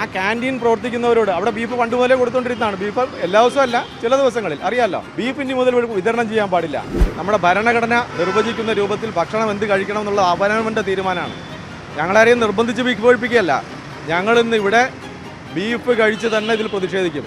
ആ ക്യാന്റീൻ പ്രവർത്തിക്കുന്നവരോട് അവിടെ ബീഫ് പണ്ട് മുതലേ കൊടുത്തുകൊണ്ടിരുന്നതാണ് ബീഫ് എല്ലാ ദിവസവും അല്ല ചില ദിവസങ്ങളിൽ. അറിയാമല്ലോ ബീഫ് ഇനി മുതൽ വിതരണം ചെയ്യാൻ പാടില്ല. നമ്മുടെ ഭരണഘടന നിർവചിക്കുന്ന രൂപത്തിൽ ഭക്ഷണം എന്ത് കഴിക്കണം എന്നുള്ള അവനവന്റെ തീരുമാനമാണ്. ഞങ്ങളാരെയും നിർബന്ധിച്ച് ബീഫ് കഴിപ്പിക്കുകയല്ല. ഞങ്ങളിന്ന് ഇവിടെ ബീഫ് കഴിച്ച് തന്നെ ഇതിൽ പ്രതിഷേധിക്കും.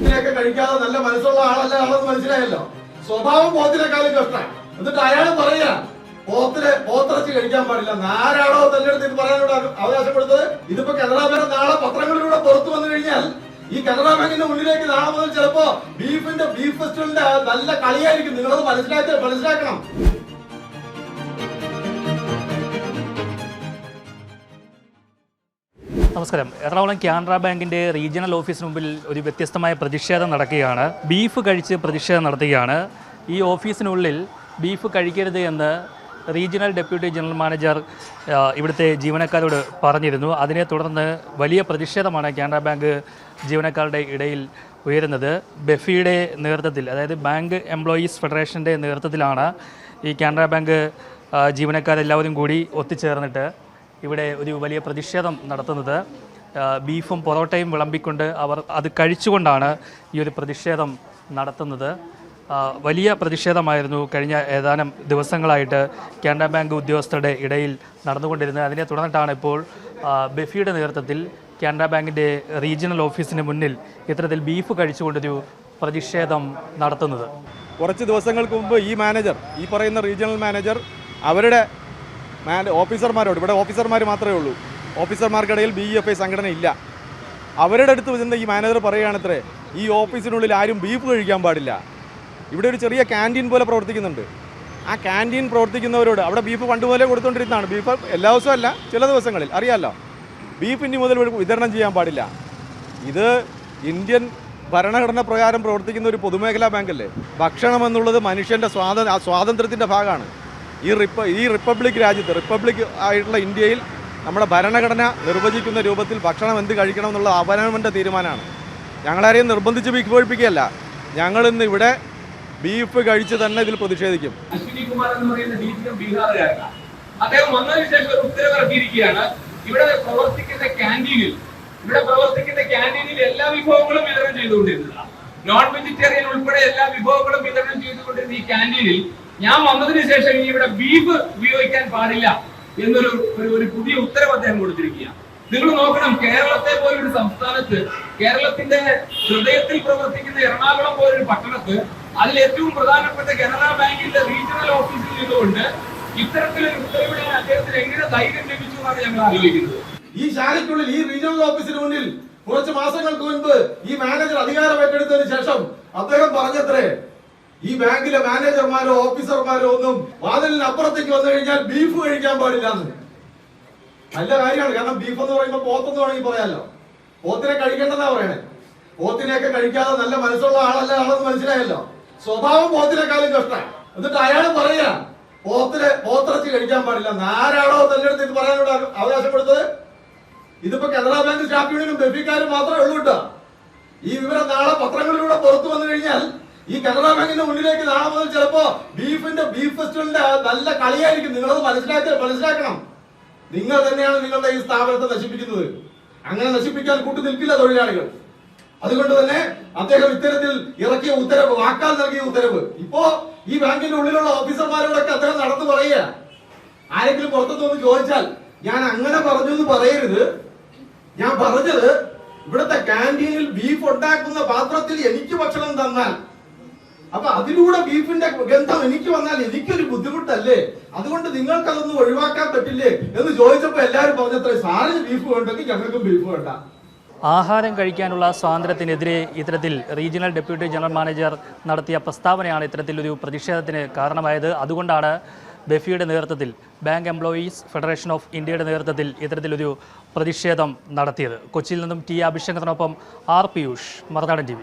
ഇതിനൊക്കെ കഴിക്കാതെ നല്ല മനസ്സുള്ള ആളല്ല ആളെന്ന് മനസ്സിലായല്ലോ? സ്വഭാവം പോത്തിനെക്കാളും കഷ്ടമാണ് എന്നിട്ട് അയാൾ പറയാ പോത്തിനെ പോത്തിറച്ചി കഴിക്കാൻ പാടില്ല. ആരാണോ തെരഞ്ഞെടുത്ത് ഇത് പറയാനോട് അവകാശപ്പെടുത്തത് ഇതിപ്പോ കനറ ബാങ്ക് നാളെ പത്രങ്ങളിലൂടെ പുറത്തു വന്നു കഴിഞ്ഞാൽ ഈ കനറ ബാങ്കിന്റെ മുന്നിലേക്ക് നാളെ മുതൽ ചിലപ്പോ ബീഫിന്റെ ബീഫ് ഫെസ്റ്റിവലിന്റെ നല്ല കളിയായിരിക്കും. നിങ്ങളത് മനസ്സിലാക്കി മനസ്സിലാക്കണം. നമസ്കാരം. എറണാകുളം കാനറ ബാങ്കിന്റെ റീജിയണൽ ഓഫീസിന് മുമ്പിൽ ഒരു വ്യത്യസ്തമായ പ്രതിഷേധം നടക്കുകയാണ്. ബീഫ് കഴിച്ച് പ്രതിഷേധം നടത്തുകയാണ്. ഈ ഓഫീസിനുള്ളിൽ ബീഫ് കഴിക്കരുത് എന്ന് റീജിയണൽ ഡെപ്യൂട്ടി ജനറൽ മാനേജർ ഇവിടുത്തെ ജീവനക്കാരോട് പറഞ്ഞിരുന്നു. അതിനെ തുടർന്ന് വലിയ പ്രതിഷേധമാണ് കാനറ ബാങ്ക് ജീവനക്കാരുടെ ഇടയിൽ ഉയരുന്നത്. ബെഫിയുടെ നേതൃത്വത്തിൽ അതായത് ബാങ്ക് എംപ്ലോയീസ് ഫെഡറേഷന്റെ നേതൃത്വത്തിലാണ് ഈ കാനറ ബാങ്ക് ജീവനക്കാരെല്ലാവരും കൂടി ഒത്തുചേർന്നിട്ട് ഇവിടെ ഒരു വലിയ പ്രതിഷേധം നടത്തുന്നത്. ബീഫും പൊറോട്ടയും വിളമ്പിക്കൊണ്ട് അവർ അത് കഴിച്ചുകൊണ്ടാണ് ഈ ഒരു പ്രതിഷേധം നടത്തുന്നത്. വലിയ പ്രതിഷേധമായിരുന്നു കഴിഞ്ഞ ഏതാനും ദിവസങ്ങളായിട്ട് കാനറ ബാങ്ക് ഉദ്യോഗസ്ഥരുടെ ഇടയിൽ നടന്നുകൊണ്ടിരുന്നത്. അതിനെ തുടർന്നിട്ടാണ് ഇപ്പോൾ ബെഫിയുടെ നേതൃത്വത്തിൽ കാനറ ബാങ്കിന്റെ റീജിയണൽ ഓഫീസിന് മുന്നിൽ ഇത്തരത്തിൽ ബീഫ് കഴിച്ചുകൊണ്ടൊരു പ്രതിഷേധം നടത്തുന്നത്. കുറച്ച് ദിവസങ്ങൾക്ക് മുമ്പ് ഈ മാനേജർ ഈ പറയുന്ന റീജിയണൽ മാനേജർ അവരുടെ മാന ഓഫീസർമാരോട് ഇവിടെ ഓഫീസർമാർ മാത്രമേ ഉള്ളൂ. ഓഫീസർമാർക്കിടയിൽ ബി എഫ് ഐ സംഘടന ഇല്ല. അവരുടെ അടുത്ത് ചെന്ന് ഈ മാനേജർ പറയുകയാണത്രേ ഈ ഓഫീസിനുള്ളിൽ ആരും ബീഫ് കഴിക്കാൻ പാടില്ല. ഇവിടെ ഒരു ചെറിയ ക്യാന്റീൻ പോലെ പ്രവർത്തിക്കുന്നുണ്ട്. ആ ക്യാന്റീൻ പ്രവർത്തിക്കുന്നവരോട് അവിടെ ബീഫ് പണ്ട് മുതലേ കൊടുത്തുകൊണ്ടിരുന്നതാണ് ബീഫ് എല്ലാ ദിവസവും അല്ല ചില ദിവസങ്ങളിൽ. അറിയാമല്ലോ ബീഫ് ഇനി മുതൽ വിതരണം ചെയ്യാൻ പാടില്ല. ഇത് ഇന്ത്യൻ ഭരണഘടന പ്രകാരം പ്രവർത്തിക്കുന്ന ഒരു പൊതുമേഖലാ ബാങ്കല്ലേ? ഭക്ഷണം എന്നുള്ളത് മനുഷ്യന്റെ സ്വാത സ്വാതന്ത്ര്യത്തിന്റെ ഭാഗമാണ്. ഈ റിപ്പ ഈ റിപ്പബ്ലിക് രാജ്യത്ത് റിപ്പബ്ലിക് ആയിട്ടുള്ള ഇന്ത്യയിൽ നമ്മുടെ ഭരണഘടന നിർവചിക്കുന്ന രൂപത്തിൽ ഭക്ഷണം എന്ത് കഴിക്കണം എന്നുള്ള അവനവന്റെ തീരുമാനമാണ്. ഞങ്ങളാരെയും നിർബന്ധിച്ച് ബീഫ് കഴിപ്പിക്കുകയല്ല ഞങ്ങളിന്ന് ഇവിടെ ബീഫ് കഴിച്ച് തന്നെ ഇതിൽ പ്രതിഷേധിക്കും. അശ്വിനി കുമാർ എന്ന് പറയുന്ന ഡി ബീഹാറുകാരനാണ് അദ്ദേഹം വന്നതിന് ശേഷം ഒരു ഉത്തരവ് ഇറക്കിയിരിക്കുകയാണ് ഇവിടെ പ്രവർത്തിക്കുന്ന ക്യാന്റീനിൽ ഇവിടെ പ്രവർത്തിക്കുന്ന ക്യാന്റീനിൽ എല്ലാ വിഭവങ്ങളും വിതരണം ചെയ്തുകൊണ്ടിരുന്നതാണ്. നോൺ വെജിറ്റേറിയൻ ഉൾപ്പെടെ എല്ലാ വിഭവങ്ങളും വിതരണം ചെയ്തുകൊണ്ടിരുന്ന ഈ ക്യാന്റീനിൽ ഞാൻ വന്നതിന് ശേഷം ഇനി ഇവിടെ ബീഫ് ഉപയോഗിക്കാൻ പാടില്ല എന്നൊരു ഒരു- ഒരു പുതിയ ഉത്തരവ് അദ്ദേഹം കൊടുത്തിരിക്കുകയാണ്. നിങ്ങൾ നോക്കണം കേരളത്തെ പോലൊരു സംസ്ഥാനത്ത് കേരളത്തിന്റെ ഹൃദയത്തിൽ പ്രവർത്തിക്കുന്ന എറണാകുളം പോലൊരു പട്ടണത്ത് അതിൽ ഏറ്റവും പ്രധാനപ്പെട്ട കനറ ബാങ്കിന്റെ റീജിയണൽ ഓഫീസിൽ നിന്നുകൊണ്ട് ഇത്തരത്തിലൊരു ഉത്തരവിടാൻ അദ്ദേഹത്തിന് എങ്ങനെ ധൈര്യം ലഭിച്ചു എന്നാണ് ഞങ്ങൾ ആലോചിക്കുന്നത്. ഈ ശാലയ്ക്കുള്ളിൽ ഈ റീജിയണൽ ഓഫീസിന് മുന്നിൽ കുറച്ച് മാസങ്ങൾക്ക് മുൻപ് ഈ മാനേജർ അധികാരം ഏറ്റെടുത്തതിന് ശേഷം അദ്ദേഹം പറഞ്ഞത്രേ ഈ ബാങ്കിലെ മാനേജർമാരോ ഓഫീസർമാരോ ഒന്നും വാതിലിന് അപ്പുറത്തേക്ക് വന്നു കഴിഞ്ഞാൽ ബീഫ് കഴിക്കാൻ പാടില്ല എന്ന്. നല്ല കാര്യമാണ്. കാരണം ബീഫ് എന്ന് പറയുമ്പോൾ പോത്തെന്ന് വേണമെങ്കിൽ പറയാലോ. പോത്തിനെ കഴിക്കേണ്ടതാ പറയണേ. പോത്തിനെയൊക്കെ കഴിക്കാതെ നല്ല മനസ്സുള്ള ആളല്ല ആളെന്ന് മനസ്സിലായല്ലോ. സ്വഭാവം പോത്തിനെക്കാളും കഷ്ടമാണ് എന്നിട്ട് അയാൾ പറയാ പോത്തിനെ പോത്തിറച്ചി കഴിക്കാൻ പാടില്ല. ആരാണോ തെരഞ്ഞെടുത്ത് ഇത് പറയാനോട് അവകാശപ്പെടുത്തത്? ഇതിപ്പോ കനറാ ബാങ്ക് സ്റ്റാഫ് യൂണിയനും ബെഫിക്കാരും മാത്രമേ ഉള്ളൂ കേട്ടോ. ഈ വിവരം നാളെ പത്രങ്ങളിലൂടെ പുറത്തു വന്നു കഴിഞ്ഞാൽ ഈ കനറ ബാങ്കിന്റെ മുന്നിലേക്ക് നാളെ മുതൽ ചിലപ്പോ ബീഫിന്റെ ബീഫ് ഫെസ്റ്റിവലിന്റെ നല്ല കളിയായിരിക്കും. നിങ്ങളത് മനസ്സിലാക്കി മനസ്സിലാക്കണം. നിങ്ങൾ തന്നെയാണ് നിങ്ങളുടെ ഈ സ്ഥാപനത്തെ നശിപ്പിക്കുന്നത്. അങ്ങനെ നശിപ്പിക്കാൻ കൂട്ടു നിൽക്കില്ല തൊഴിലാളികൾ. അതുകൊണ്ട് തന്നെ അദ്ദേഹം ഇത്തരത്തിൽ ഇറക്കിയ ഉത്തരവ് വാക്കാൽ നൽകിയ ഉത്തരവ്. ഇപ്പോ ഈ ബാങ്കിന്റെ ഉള്ളിലുള്ള ഓഫീസർമാരോടൊക്കെ അദ്ദേഹം നടന്നു പറയുക ആരെങ്കിലും പുറത്തുനിന്ന് ചോദിച്ചാൽ ഞാൻ അങ്ങനെ പറഞ്ഞു എന്ന് പറയരുത്. ഞാൻ പറഞ്ഞത് ഇവിടുത്തെ ക്യാന്റീനിൽ ബീഫ് ഉണ്ടാക്കുന്ന പാത്രത്തിൽ എനിക്ക് ഭക്ഷണം തന്നാൽ അപ്പൊ അതിലൂടെ ബീഫിന്റെ ഗന്ധം എനിക്ക് വന്നാൽ എനിക്കൊരു ബുദ്ധിമുട്ടല്ലേ? അതുകൊണ്ട് നിങ്ങൾക്ക് അതൊന്നും ഒഴിവാക്കാൻ പറ്റില്ലേ? എന്ന് ചോദിച്ചപ്പോ എല്ലാവരും പറഞ്ഞത്ര സാറിന് ബീഫ് വേണ്ടെങ്കിൽ ഞങ്ങൾക്കും ബീഫ് വേണ്ട. ആഹാരം കഴിക്കാനുള്ള സ്വാതന്ത്ര്യത്തിനെതിരെ ഇത്തരത്തിൽ റീജിയണൽ ഡെപ്യൂട്ടി ജനറൽ മാനേജർ നടത്തിയ പ്രസ്താവനയാണ് ഇത്തരത്തിലൊരു പ്രതിഷേധത്തിന് കാരണമായത്. അതുകൊണ്ടാണ് ബെഫിയുടെ നേതൃത്വത്തിൽ ബാങ്ക് എംപ്ലോയീസ് ഫെഡറേഷൻ ഓഫ് ഇന്ത്യയുടെ നേതൃത്വത്തിൽ ഇത്തരത്തിലൊരു പ്രതിഷേധം നടത്തിയത്. കൊച്ചിയിൽ നിന്നും ടി അഭിഷേകത്തിനൊപ്പം ആർ പിയൂഷ് മറുനാടൻ ടി